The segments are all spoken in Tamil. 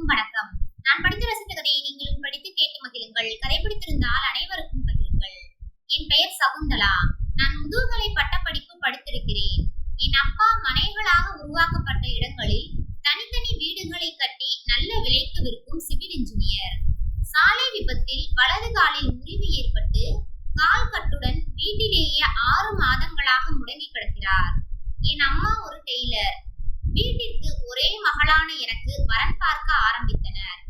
அனைவருக்கும் வணக்கம். நான் படித்து ரசித்த கதையை நீங்களும் படித்து கேட்டு மகிழுங்கள். கதை பிடித்திருந்தால் அனைவருக்கும் பகிருங்கள் என் பெயர் சகுந்தலா நான் முதுகலை பட்டப்படிப்பு படித்திருக்கிறேன் என் அப்பா மனைகளாக உருவாக்கப்பட்ட இடங்களில் தனித்தனி வீடுகளை கட்டி நல்ல விலைக்கு விற்கும் சிவில் இன்ஜினியர் சாலை விபத்தில் வலது காலில் முறிவு ஏற்பட்டு கால் கட்டுடன் வீட்டிலேயே ஆறு மாதங்களாக முடங்கி கிடக்கிறார் என் அம்மா ஒரு டெய்லர் வீட்டிற்கு ஒரே மகளான எனக்கு வரன் பார்க்க ஆரம்பித்தனர்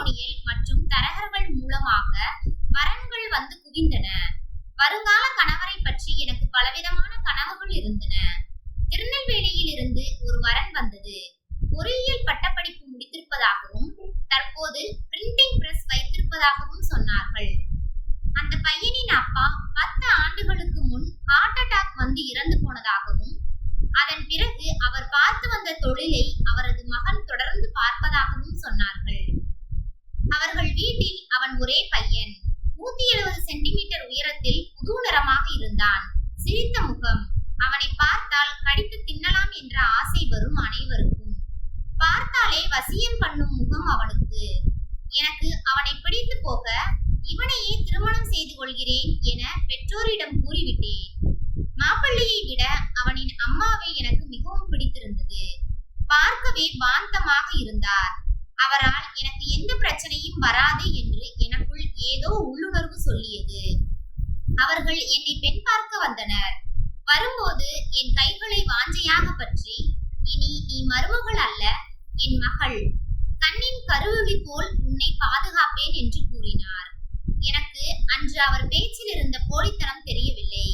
மேட்ரிமோனியல் மற்றும் தரகர்கள் மூலமாக வரன்கள் வந்து குவிந்தன. வருங்கால கணவரை பற்றி எனக்கு பலவிதமான கனவுகள் இருந்தன. திருநெல்வேலியில் இருந்து ஒரு வரன் வந்தது. பொறியியல் பட்டப்படிப்பு முடித்திருப்பதாகவும் தற்போது பிரிண்டிங் பிரஸ் வைத்திருப்பதாகவும் சொன்னார்கள். அந்த பையனின் அப்பா பத்து ஆண்டுகளுக்கு முன் ஹார்ட் அட்டாக் வந்து இறந்து போனதாகவும் அதன் பிறகு அவர் பார்த்து வந்த தொழிலை அவரது மகன் தொடர்ந்து பார்ப்பதாகவும் சொன்னார்கள். அவர்கள் வீட்டில் அவன் ஒரே பையன். நூத்தி எழுபது சென்டிமீட்டர் உயரத்தில் புது நிறமாக இருந்தான். சிரித்த முகம். அவனை பார்த்தால் கடித்து தின்னலாம் என்ற ஆசை வரும் அனைவருக்கும். பார்த்தாலே வசியம் பண்ணும் முகம் அவனுக்கு. எனக்கு அவனை பிடித்து போக இவனையே திருமணம் செய்து கொள்கிறேன் என பெற்றோரிடம் கூறிவிட்டேன். மாப்பிள்ளையை விட அவனின் அம்மாவை எனக்கு மிகவும் பிடித்திருந்தது. பார்க்கவே பாந்தமாக இருந்தார். அவரால் எனக்கு எந்த பிரச்சனையும் வராது என்று எனக்குள் ஏதோ உள்ளுணர்வு சொல்லியது. அவர்கள் என்னை பெண் பார்க்க வந்தனர். வரும்போது என் கைகளை வாஞ்சையாக பற்றி இனி நீ மருமகள் அல்ல என் மகள். கண்ணின் கருவிழி போல் உன்னை பாதுகாப்பேன் என்று கூறினார். எனக்கு அன்று அவர் பேச்சில் இருந்த போலித்தனம் தெரியவில்லை.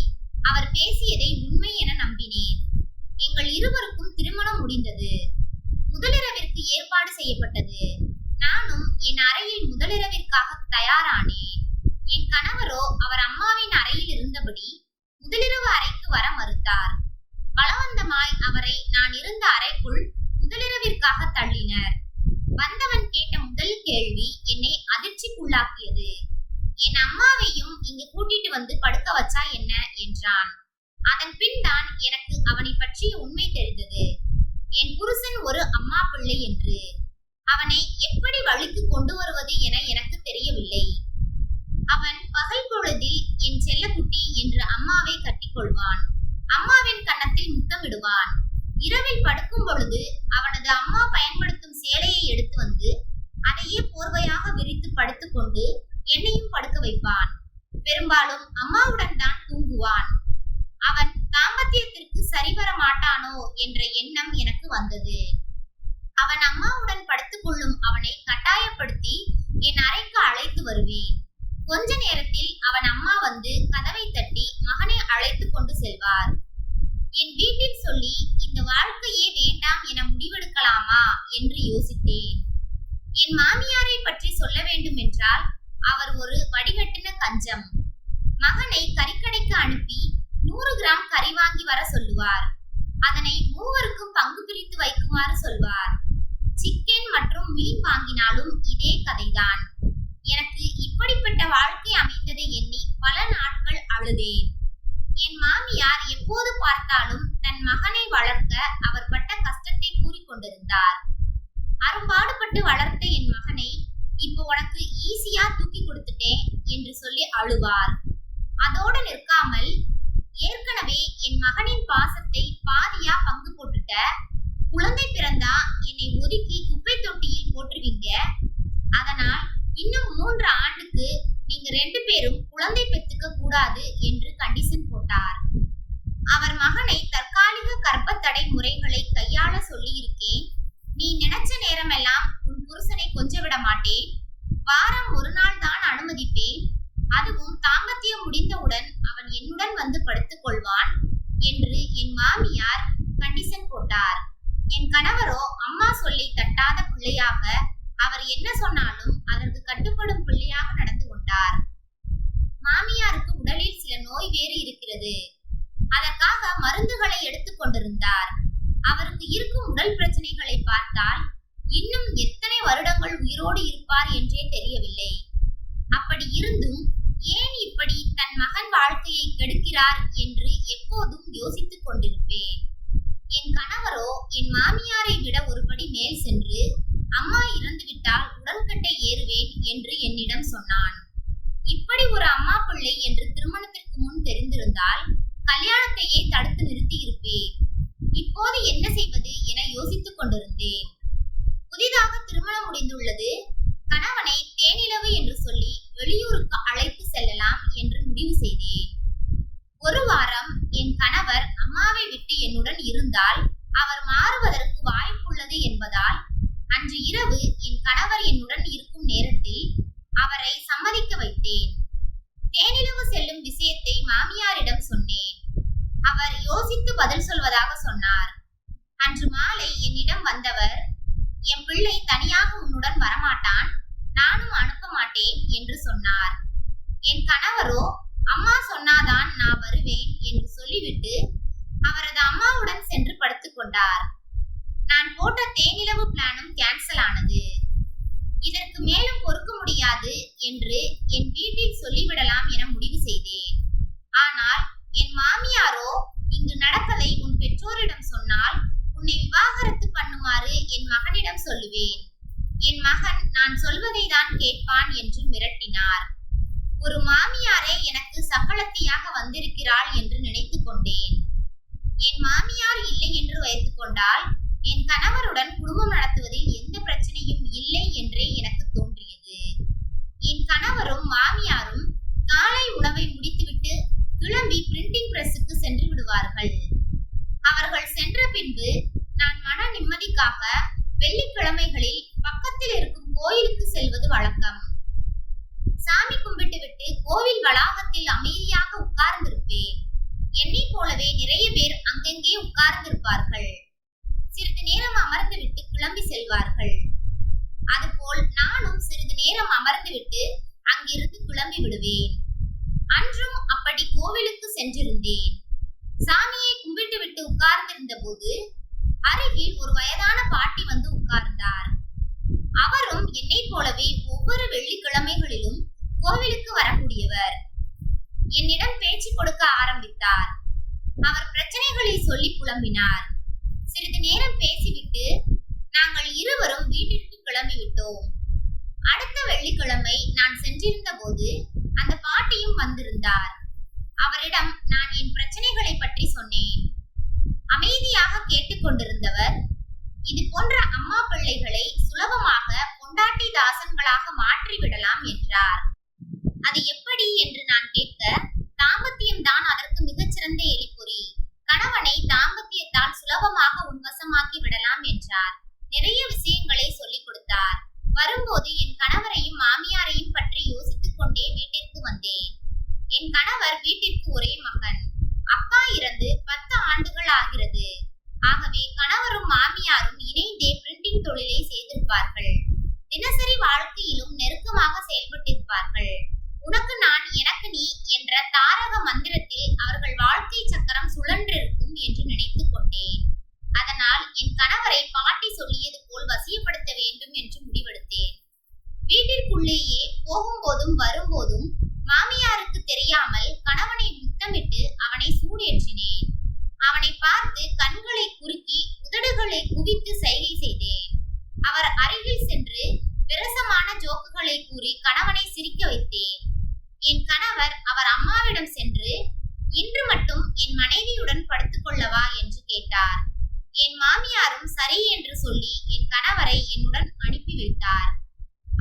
அவர் பேசியதை உண்மை என நம்பினேன். எங்கள் இருவருக்கும் திருமணம் முடிந்தது. முதலிரவிற்கு ஏற்பாடு செய்யப்பட்டது. நானும் என் அறையில் முதலிரவிற்காக தயாரானேன் என் கணவரோ அவர் அம்மாவின் அறையில் இருந்தபடி முதலிரவு அறைக்கு வர மறுத்தார். பலவந்தமாய் அவரை நான் இருந்த அறைக்குள் முதலிரவிற்காக தள்ளினர். வந்தவன் கேட்ட முதல் கேள்வி என்னை அதிர்ச்சிக்குள்ளாக்கியது. என் அம்மாவையும் இங்கு கூட்டிட்டு வந்து படுக்க வச்சா என்ன? என்றான். அதன் பின் தான் எனக்கு அவனை பற்றிய உண்மை தெரிந்தது. என் புருஷன் ஒரு அம்மா பிள்ளை என்று அவனை எப்படி வழிக்கு கொண்டு வருவது என எனக்கு தெரியவில்லை. அவன் பகல் பொழுதில் என் செல்லக்குட்டி என்று அம்மாவை கட்டிக்கொள்வான். அம்மாவின் கன்னத்தில் முத்தமிடுவான். இரவில் படுக்கும் பொழுது அவனது அம்மா பயன்படுத்தும் சேலையை எடுத்து வந்து அதையே போர்வையாக விரித்து படுத்துக்கொண்டு என்னையும் படுக்க வைப்பான். பெரும்பாலும் அம்மாவுடன் தான் தூங்குவான் அவன் தாம்பத்தியத்திற்கு சரிவர மாட்டானோ என்ற எண்ணம் எனக்கு வந்தது. அவன் அம்மாவுடன் படுத்துக் கொள்ளும் அவனை கட்டாயப்படுத்தி என் அறைக்கு அழைத்து வருவேன். கொஞ்ச நேரத்தில் அவன் அம்மா வந்து கதவை தட்டி மகனை அழைத்து கொண்டு செல்வார். என் வீட்டில் சொல்லி இந்த வாழ்க்கையே வேண்டாம் என முடிவெடுக்கலாமா என்று யோசித்தேன். என் மாமியாரை பற்றி சொல்ல வேண்டும் என்றால் அவர் ஒரு வடிகட்டின கஞ்சம். மகனை கறிக்கடைக்கு அனுப்பி நூறு கிராம் கறி வாங்கி வர சொல்லுவார். அதனை மூவருக்கும் பங்கு பிரித்து வைக்குமாறு சொல்வார். சிக்கன் மற்றும் மீன் வாங்கினாலும் இதே கதைதான். எனக்கு இப்படிப்பட்ட வாழ்க்கை அமைந்ததை எண்ணி பல நாட்கள் அழுதேன். என் மாமியார் எப்போது பார்த்தாலும் தன் மகனை வளர்க்க அவர் பட்ட கஷ்டத்தை கூறிக்கொண்டிருந்தார். அரும்பாடுபட்டு வளர்த்த என் மகனை இப்போ உனக்கு ஈஸியா தூக்கி கொடுத்துட்டேன் என்று சொல்லி அழுவார். அதோடு நிற்காமல் ஏற்கனவே என் மகனின் பாசத்தை பாதியா பங்கு போட்டுட்ட. குழந்தை பிறந்தா என்னை ஒதுக்கி குப்பை தொட்டியில் போட்டுருவீங்க. அதனால் இன்னும் மூன்று ஆண்டுக்கு நீங்க ரெண்டு பேரும் குழந்தை பெத்துக்க கூடாது என்று கண்டிஷன் போட்டார். அவர் மகனை தற்காலிக கர்ப்பத்தடை முறைகளை கையாள சொல்லி இருக்கேன் நீ நினைச்ச நேரமெல்லாம் உன் புருஷனை கொஞ்ச விட மாட்டேன். வாரம் ஒரு நாள் தான் அனுமதிப்பேன். அதுவும் தாம்பத்தியம் முடிந்தவுடன் அவன் என்னுடன் வந்து படுத்துக் கொள்வான் என்று என் மாமியார் கண்டிஷன் போட்டார். என் கணவரோ அம்மா சொல்லி தட்டாத பிள்ளையாக அவர் என்ன சொன்னாலும் அதற்கு கட்டுப்படும் பிள்ளையாக நடந்து கொண்டார். மாமியாருக்கு உடலில் சில நோய் வேறு இருக்கிறது. அதற்காக மருந்துகளை எடுத்துக் கொண்டிருந்தார். அவருக்கு இருக்கும் உடல் பிரச்சனைகளை பார்த்தால் இன்னும் எத்தனை வருடங்கள் உயிரோடு இருப்பார் என்றே தெரியவில்லை. அப்படி இருந்தும் மகன் வாழ்க்கையை கெடுக்கிறார் என்று எப்போதும் யோசித்துக் கொண்டிருப்பேன். என் கணவரோ என் மாமியாரை விட ஒருபடி மேல் சென்று அம்மா இறந்துவிட்டால் உடல்கட்டை ஏறுவேன் என்று என்னிடம் சொன்னான். இப்படி ஒரு அம்மா பிள்ளை என்று திருமணத்திற்கு முன் தெரிந்திருந்தால் கல்யாணத்தையே தடுத்து நிறுத்தி இருப்பேன். இப்போது என்ன செய்வது என யோசித்துக் கொண்டிருந்தேன். புதிதாக திருமணம் முடிந்துள்ளது. கணவனை தேனிலவு என்று சொல்லி வெளியூருக்கு அழைத்து செல்லலாம் என்று முடிவு செய்தேன் ஒரு வாரம் என் கணவர் அம்மாவை விட்டு என்னுடன் இருந்தால் அவர் மாறுவதற்கு வாய்ப்புள்ளது என்பதால் அன்று இரவு என் கணவர் என்னுடன் இருக்கும் நேரத்தில் அவரை சம்மதிக்க வைத்தேன் தேனிலவு செல்லும் விஷயத்தை மாமியாரிடம் சொன்னேன் அவர் யோசித்து பதில் சொல்வதாக சொன்னார் அன்று மாலை என்னிடம் வந்தவர் என் பிள்ளை தனியாக உன்னுடன் வரமாட்டான் நானும் அனுப்ப மாட்டேன் என்று சொன்னார் என் கணவரோ அம்மா சொன்னாதான் நான் வருவேன் என்று சொல்லிவிட்டு அவரது அம்மாவுடன் சென்று படுத்துக் கொண்டார் நான் போட்ட தேனிலவு பிளானும் கேன்சல் ஆனது. இதற்கு மேலும் பொறுக்க முடியாது என்று என் வீட்டில் சொல்லிவிடலாம் என முடிவு செய்தேன். ஆனால் என் மாமியாரோ இங்கு நடப்பதை உன் பெற்றோரிடம் சொன்னால் உன்னை விவாகரத்து பண்ணுமாறு என் மகனிடம் சொல்லுவேன். என் மகன் நான் சொல்வதை தான் கேட்பான் என்று மிரட்டினார். ஒரு மாமியாரே எனக்கு சக்களத்தியாக வந்திருக்கிறாள் என்று நினைத்துக் கொண்டேன். என் மாமியார் இல்லை என்று வைத்துக் கொண்டால் என் கணவருடன் குடும்பம் நடத்துவதில் எந்த பிரச்சனையும் இல்லை என்றே எனக்கு தோன்றியது. என் கணவரும் மாமியாரும் காலை உணவை முடித்துவிட்டு கிளம்பி பிரிண்டிங் பிரஸுக்கு சென்று விடுவார்கள். அவர்கள் சென்ற பின்பு நான் மன நிம்மதிக்காக வெள்ளிக்கிழமைகளில் பக்கத்தில் இருக்கும் கோயிலுக்கு செல்வது வழக்கம். சாமி கும்பிட்டு விட்டு கோவில் வளாகத்தில் அமைதியாக உட்கார்ந்திருப்பேன். என்னை போலவே நிறைய பேர் அங்கங்கே உட்கார்ந்திருப்பார்கள். அமர்ந்து கிளம்பி செல்வார்கள். அதுபோல் நானும் சிறிது நேரம் அமர்ந்துவிட்டு அங்கிருந்து கிளம்பி விடுவேன். அன்றும் அப்படி கோவிலுக்கு சென்றிருந்தேன். சாமியை கும்பிட்டு விட்டு உட்கார்ந்திருந்த போது அருகில் ஒரு வயதான பாட்டி வந்து உட்கார்ந்தார். அவரும் என்னை போலவே ஒவ்வொரு வெள்ளிக்கிழமைகளிலும் கோவிலுக்கு வரக்கூடியவர். என்னிடம் பேச்சு கொடுக்க ஆரம்பித்தார். அவர் பிரச்சனைகளை சொல்லி புலம்பினார். சிறிது நேரம் பேசிவிட்டு நாங்கள் இருவரும் வீட்டிற்கு கிளம்பிவிட்டோம். அடுத்த வெள்ளிக்கிழமை நான் சென்றிருந்த போது அந்த பாட்டியும் வந்திருந்தார். அவரிடம் நான் என் பிரச்சனைகளை பற்றி சொன்னேன். அமைதியாக கேட்டுக்கொண்டிருந்தவர் இது போன்ற அம்மா பிள்ளைகளை சுலபமாக பொண்டாட்டி தாசன்களாக மாற்றிவிடலாம் என்றார். அது எப்படி என்று நான் கேட்க தாம்பத்தியம் தான் அதற்கு மிகச்சிறந்த எரிபொறி. கணவனை தாம்பத்தியத்தால் சுலபமாக உன்வசமாக்கி விடலாம் என்றார். நிறைய விஷயங்களை சொல்லிக் கொடுத்தார். வரும்போது என் கணவரையும் மாமியாரையும் பற்றி யோசித்துக் கொண்டே வீட்டிற்கு வந்தேன் என் கணவர் வீட்டிற்கு ஒரே மகன் அப்பா இறந்து பத்து ஆண்டுகள் ஆகிறது ஆகவே கணவரும் மாமியாரும் இணைந்தே பிரிண்டிங் தொழிலை செய்திருப்பார்கள் தினசரி வாழ்க்கையிலும் நெருக்கமாக செயல்பட்டிருப்பார்கள் உனக்கு நான் எனக்கு நீ என்ற தாரக மந்திரத்தில் அவர்கள் வாழ்க்கை சக்கரம் சுழன்றிருக்கும் என்று நினைத்துக் கொண்டேன் அதனால் என் கணவரை பாட்டி சொல்லியது போல் வசியப்படுத்த வேண்டும் என்று முடிவெடுத்தேன் வீட்டிற்குள்ளேயே போகும்போதும் வரும்போதும் மாமியாருக்கு தெரியாமல் கணவனை முத்தமிட்டு அவனை சூடேற்றினேன். அவனை பார்த்து கண்களை குறுக்கி உதடுகளை குவித்து சைகை செய்தேன். அவர் அருகில் சென்று விரசமான ஜோக்குகளை கூறி கணவனை சிரிக்க வைத்தேன். என் கணவர் அவர் அம்மாவிடம் சென்று இன்று மட்டும் என் மனைவியுடன் படுத்துக்கொள்ளவா என்று கேட்டார். என் மாமியாரும் சரி என்று சொல்லி என் கணவரை என்னுடன் அனுப்பி வைத்தார்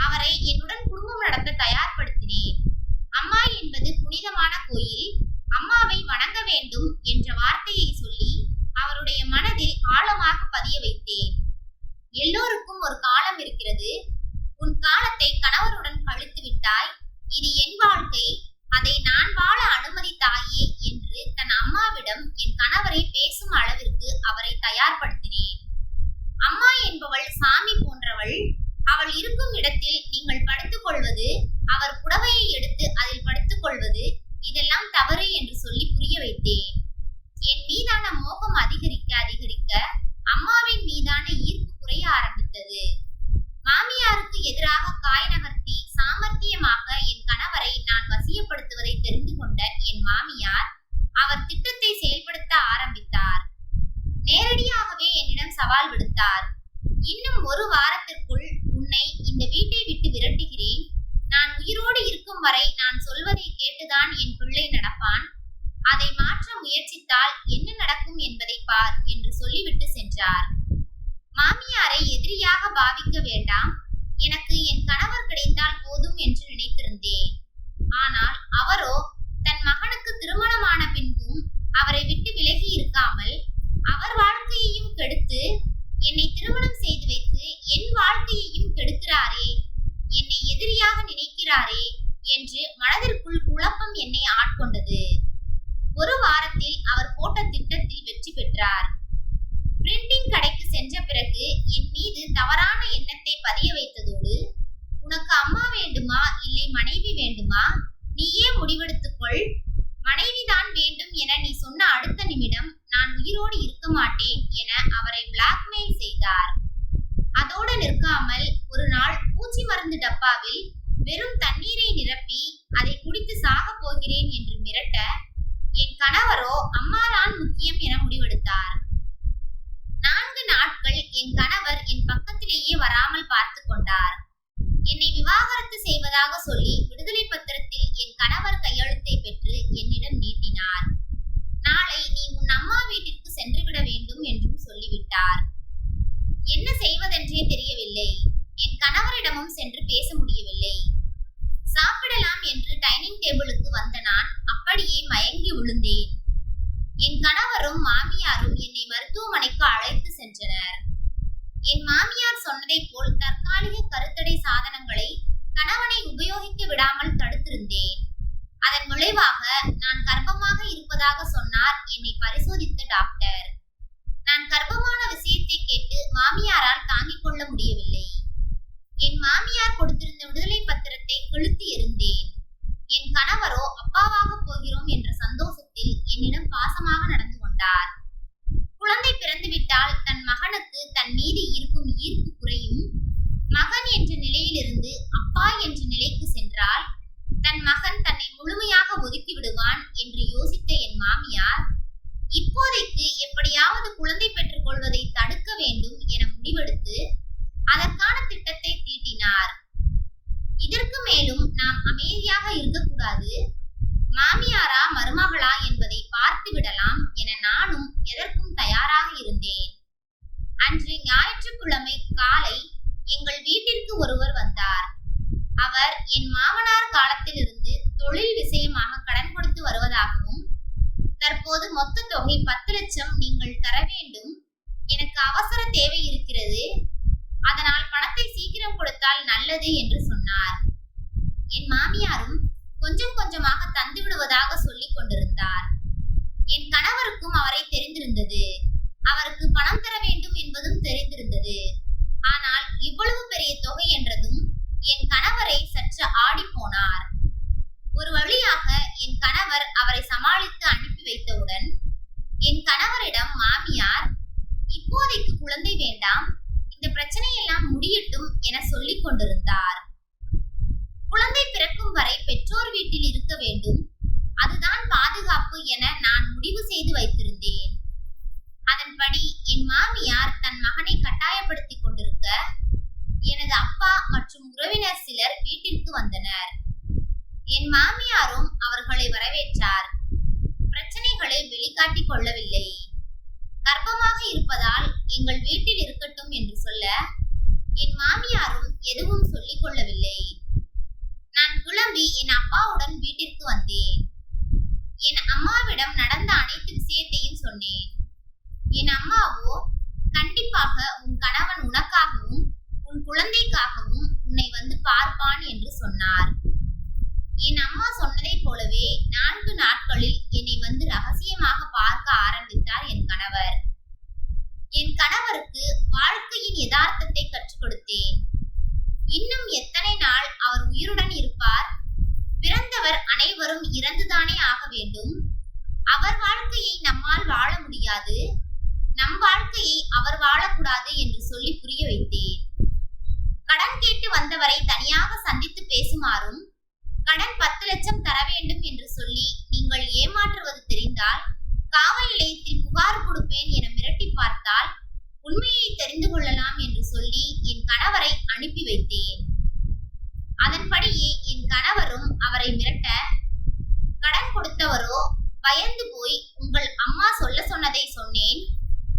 அவரை என்னுடன் குடும்பம் நடத்த தயார்படுத்த பார்க்கிறேன் அம்மா என்பது புனிதமான கோயில் அம்மாவை வணங்க வேண்டும் என்ற வார்த்தையை சொல்லி அவருடைய மனதில் ஆழமாக பதிய வைத்தேன் எல்லோருக்கும் ஒரு காலம் இருக்கிறது உன் காலத்தை கணவருடன் கழித்து விட்டாய் இது என் வாழ்க்கை அதை நான் வாழ அனுமதித்தாயே என்று தன் அம்மாவிடம் என் கணவரை பேசும் அளவிற்கு அவரை தயார்படுத்தினேன் அம்மா என்பவள் சாமி போன்றவள் அவள் இருக்கும் இடத்தில் நீங்கள் படுத்துக் கொள்வது அவர் புடவையை எடுத்து அதில் படுத்துக் கொள்வது இதெல்லாம் தவறு என்று சொல்லி புரிய வைத்தேன் என் மீதான மோகம் அதிகரிக்க அதிகரிக்க அம்மாவின் மீதான ஈர்ப்பு குறைய ஆரம்பித்தது மாமியாருக்கு எதிராக காய் நகர்த்தி சாமர்த்தியமாக என் கணவரை நான் வசியப்படுத்துவதை தெரிந்து கொண்ட என் மாமியார் அவர் திட்டத்தை செயல்படுத்த ஆரம்பித்தார் நேரடியாகவே என்னிடம் சவால் விடுத்தார் இன்னும் ஒரு வாரம் கொடுத்தால் என்ன நடக்கும் என்பதை பார் என்று சொல்லிவிட்டு சென்றார். மாமியாரை எதிரியாக பாவிக்க வேண்டாம். எனக்கு என் கணவர் கிடைத்தால் போதும் என்று நினைத்திருந்தேன். ஆனால் அவரோ தன் மகனுக்கு திருமணமான பின்பும் அவரை விட்டு விலகி இருக்காமல் அவர் வாழ்க்கையையும் கெடுத்து என்னை திருமணம் செய்து வைத்து என் வாழ்க்கையையும் கெடுக்கிறாரே என்னை எதிரியாக நினைக்கிறாரே என்று மனதிற்குள் குழப்பம் என்னை ஆட்கொண்டது. ஒரு வாரத்தில் அவர் போட்ட திட்டத்தில் வெற்றி பெற்றார். பிரிண்டிங் கடைக்கு சென்ற பிறகு என் மீது தவறான எண்ணத்தை பதிய வைத்ததோடு உனக்கு அம்மா வேண்டுமா? இல்லை மனைவி வேண்டுமா நீயே முடிவெடுத்துக்கொள் மனைவிதான் வேண்டும் என நீ சொன்ன அடுத்த நிமிடம் நான் உயிரோடு இருக்க மாட்டேன் என அவரை பிளாக்மெயில் செய்தார் அதோடு நிற்காமல் ஒரு நாள் பூச்சி மருந்து டப்பாவில் வெறும் தண்ணீரை நிரப்பி அதை குடித்து சாக போகிறேன் என்று மிரட்ட என் கணவரோ அம்மாதான் முக்கியம் என முடிவெடுத்தார் நான்கு நாட்கள் என் கணவர் என் பக்கத்திலேயே வராமல் பார்த்து கொண்டார். என்னை விவாகரத்து செய்வதாக சொல்லி விடுதலை பத்திரத்தில் என் கணவர் கையெழுத்தை பெற்று என்னிடம் நீட்டினார். நாளை நீ உன் அம்மா வீட்டிற்கு சென்றுவிட வேண்டும் என்றும் சொல்லிவிட்டார். என்ன செய்வதென்றே தெரியவில்லை. என் கணவரிடமும் சென்று பேச முடியவில்லை. சாப்பிடலாம் என்று டைனிங் டேபிளுக்கு வந்த நான் அப்படியே மயங்கி விழுந்தேன் என் கணவரும் மாமியாரும் என்னை மருத்துவமனைக்கு அழைத்து சென்றனர். என் மாமியார் சொன்னதைப் போல் தற்காலிக கருத்தடை சாதனங்களை கணவனை உபயோகிக்க விடாமல் தடுத்திருந்தேன். அதன் விளைவாக நான் கர்ப்பமாக இருப்பதாக சொன்னார் என்னை பரிசோதித்த டாக்டர். நான் கர்ப்பமான விஷயத்தை கேட்டு மாமியாரால் தாங்கிக் கொள்ள முடியவில்லை. என் மாமியார் கொடுத்திருந்த விடுதலை பத்திரத்தை கிழித்து எறிந்தேன். என் கணவரோ அப்பாவாக போகிறோம் என்ற சந்தோஷத்தில் என்னிடம் பாசமாக நடந்து கொண்டார். குழந்தை பிறந்துவிட்டால் தன் மகனுக்கு தன் மீது இருக்கும் ஈர்ப்பு குறையும். மகன் என்ற நிலையிலிருந்து அப்பா என்ற நிலைக்கு சென்றால் தன் மகன் தன்னை முழுமையாக ஒதுக்கி விடுவான் என்று யோசித்த என் மாமியார் இப்போதைக்கு எப்படியாவது குழந்தை பெற்றுக் கொள்வதை தடுக்க வேண்டும் என முடிவெடுத்து அதற்கான திட்டத்தை தீட்டினார் இதற்கு மேலும் நாம் அமைதியாக இருக்கக்கூடாது மாமியாரா மருமகளா என்பதை பார்த்து விடலாம் என நானும் எதற்கும் தயாராக இருந்தேன் அன்று ஞாயிற்றுக்கிழமை காலை எங்கள் வீட்டிற்கு ஒருவர் வந்தார் அவர் என் மாமனார் காலத்திலிருந்து தொழில் விஷயமாக கடன் கொடுத்து வருவதாகவும் தற்போது மொத்த தொகை பத்து லட்சம் நீங்கள் தர வேண்டும். எனக்கு அவசர தேவை இருக்கிறது. அதனால் பணத்தை சீக்கிரம் கொடுத்தால் நல்லது என்று சொன்னார். என் மாமியாரும் கொஞ்சம் கொஞ்சமாக தந்து விடுவதாக சொல்லிக் கொண்டிருந்தார். என் கணவருக்கும் அவரை தெரிந்திருந்தது. அவருக்கு பணம் தர வேண்டும் என்பதும் தெரிந்திருந்தது. ஆனால் இவ்வளவு பெரிய தொகை என்றதும் என் கணவரை சற்று ஆடி போனார் ஒரு வழியாக என் கணவர் அவரை சமாளித்து அனுப்பி வைத்தவுடன் என் கணவரிடம் மாமியார் இப்போதைக்கு குழந்தை வேண்டாம். இந்த பிரச்சனையெல்லாம் முடியட்டும் என சொல்லிக் கொண்டிருந்தார். குழந்தை பிறக்கும் வரை பெற்றோர் வீட்டில் இருக்க வேண்டும். அதுதான் பாதுகாப்பு என நான் முடிவு செய்து வைத்திருந்தேன். அதன்படி என் மாமியார் தன் மகனை கட்டாயப்படுத்திக் கொண்டிருக்க எனது அப்பா மற்றும் உறவினர் சிலர் வீட்டிற்கு வந்தனர். என் மாமியாரும் அவர்களை வரவேற்றார். பிரச்சனைகளை வெளிக்காட்டிக் கொள்ளவில்லை. கர்ப்பமாக இருப்பதால் எங்கள் வீட்டில் இருக்கட்டும் என்று சொல்ல என் மாமியாரும் எதுவும் சொல்லிக் கொள்ளவில்லை. நான் கிளம்பி என் அப்பாவுடன் வீட்டிற்கு வந்தேன். என் அம்மாவிடம் நடந்த அனைத்து விஷயத்தையும் சொன்னேன். என் அம்மாவோ கண்டிப்பாக உன் கணவன் உனக்காகவும் உன் குழந்தைக்காகவும் உன்னை வந்து பார்ப்பான் என்று சொன்னார். என் அம்மா சொன்னதைப் போலவே நான்கு நாட்களில் என்னை வந்து ரகசியமாக பார்க்க ஆரம்பித்தார் என் கணவர். என் கணவருக்கு வாழ்க்கையின் யதார்த்தத்தை கற்றுக் கொடுத்தேன் இன்னும் எத்தனை நாள் அவர் உயிருடன் இருப்பார்? பிறந்தவர் அனைவரும் இறந்துதானே ஆக வேண்டும்? அவர் வாழ்க்கையை நம்மால் வாழ முடியாது. நம் வாழ்க்கையை அவர் வாழக்கூடாது என்று சொல்லி புரிய வைத்தேன். கடன் கேட்டு வந்தவரை தனியாக சந்தித்து பேசுமாறும் கடன் பத்து லட்சம் தர வேண்டும் என்று சொல்லி நீங்கள் ஏமாற்றுவது தெரிந்தால் காவல் நிலையத்தில் புகார் கொடுப்பேன் என மிரட்டி பார்த்தால் உண்மையை தெரிந்து கொள்ளலாம் என்று சொல்லி என் கணவரை அனுப்பி வைத்தேன். அதன்படியே என் கணவரும் அவரை மிரட்ட கடன் கொடுத்தவரோ பயந்து போய் உங்கள் அம்மா சொல்ல சொன்னதை சொன்னேன்.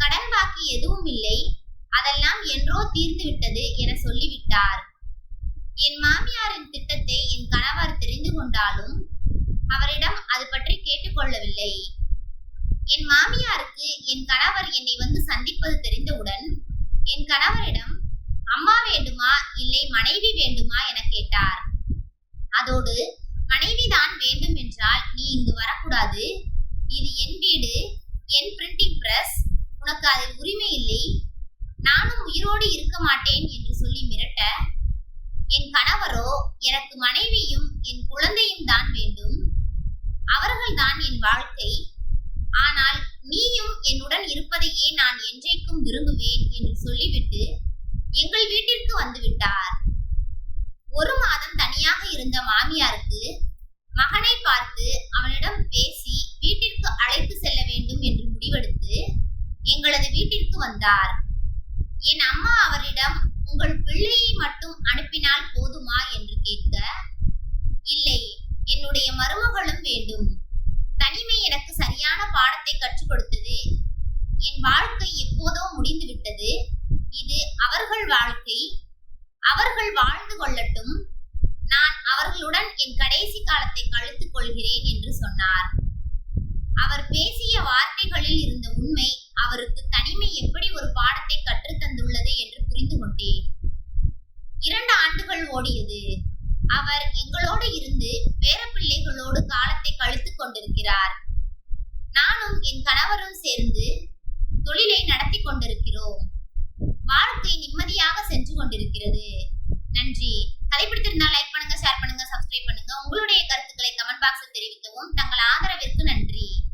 கடன் பாக்கி எதுவும் இல்லை. அதெல்லாம் என்றோ தீர்ந்து விட்டது என சொல்லிவிட்டார். என் மாமியாரின் திட்டத்தை என் கணவர் தெரிந்து கொண்டாலும் அவரிடம் அது பற்றி கேட்டுக்கொள்ளவில்லை. என் மாமியாருக்கு என் கணவர் என்னை வந்து சந்திப்பது தெரிந்தவுடன் என் கணவரிடம் அம்மா வேண்டுமா? இல்லை மனைவி வேண்டுமா? என கேட்டார். அதோடு மனைவிதான் வேண்டும் என்றால் நீ இங்கு வரக்கூடாது. இது என் வீடு என் பிரிண்டிங் பிரஸ் உனக்கு அதில் உரிமை இல்லை. நானும் உயிரோடு இருக்க மாட்டேன் என்று சொல்லி மிரட்ட என் கணவரோ எனக்கு மனைவியும் என் குழந்தையும் தான் வேண்டும். அவர்கள்தான் என் வாழ்க்கை. ஆனால் நீயும் என்னுடன் இருப்பதையே நான் என்றைக்கும் விரும்புவேன் என்று சொல்லிவிட்டு எங்கள் வீட்டிற்கு வந்து விட்டார். ஒரு மாதம் தனியாக இருந்த மாமியாருக்கு மகனை பார்த்து அவனிடம் பேசி வீட்டிற்கு அழைத்து செல்ல வேண்டும் என்று முடிவெடுத்து எங்களது வீட்டிற்கு வந்தார். என் அம்மா அவரிடம் உங்கள் பிள்ளையை மட்டும் அனுப்பினால் போதுமா என்று கேட்க இல்லை என்னுடைய மருமகளும் வேண்டும். தனிமை எனக்கு சரியான பாடத்தை கற்றுக் கொடுத்தது. என் வாழ்க்கை எப்போதோ முடிந்து விட்டது. இது அவர்கள் வாழ்க்கை. அவர்கள் வாழ்ந்து கொள்ளட்டும். நான் அவர்களுடன் என் கடைசி காலத்தை கழித்துக் கொள்கிறேன் என்று சொன்னார். அவர் பேசிய வார்த்தைகளில் இருந்த உண்மை அவருக்கு தனிமை எப்படி ஒரு பாடத்தை கற்றுத் தந்துள்ளது என்று புரிந்து கொண்டேன் இரண்டு ஆண்டுகள் ஓடியது. அவர் எங்களோடு இருந்து பேரப்பிள்ளைகளோடு காலத்தை கழித்துக் கொண்டிருக்கிறார். நானும் என் கணவரும் சேர்ந்து தொழிலை நடத்தி கொண்டிருக்கிறோம். வாழ்க்கை நிம்மதியாக சென்று கொண்டிருக்கிறது. நன்றி. கதை பிடித்திருந்தால் லைக் பண்ணுங்க ஷேர் பண்ணுங்க சப்ஸ்கிரைப் பண்ணுங்க. உங்களுடைய கருத்துக்களை கமெண்ட் பாக்ஸில் தெரிவிக்கவும். தங்கள் ஆதரவிற்கு நன்றி.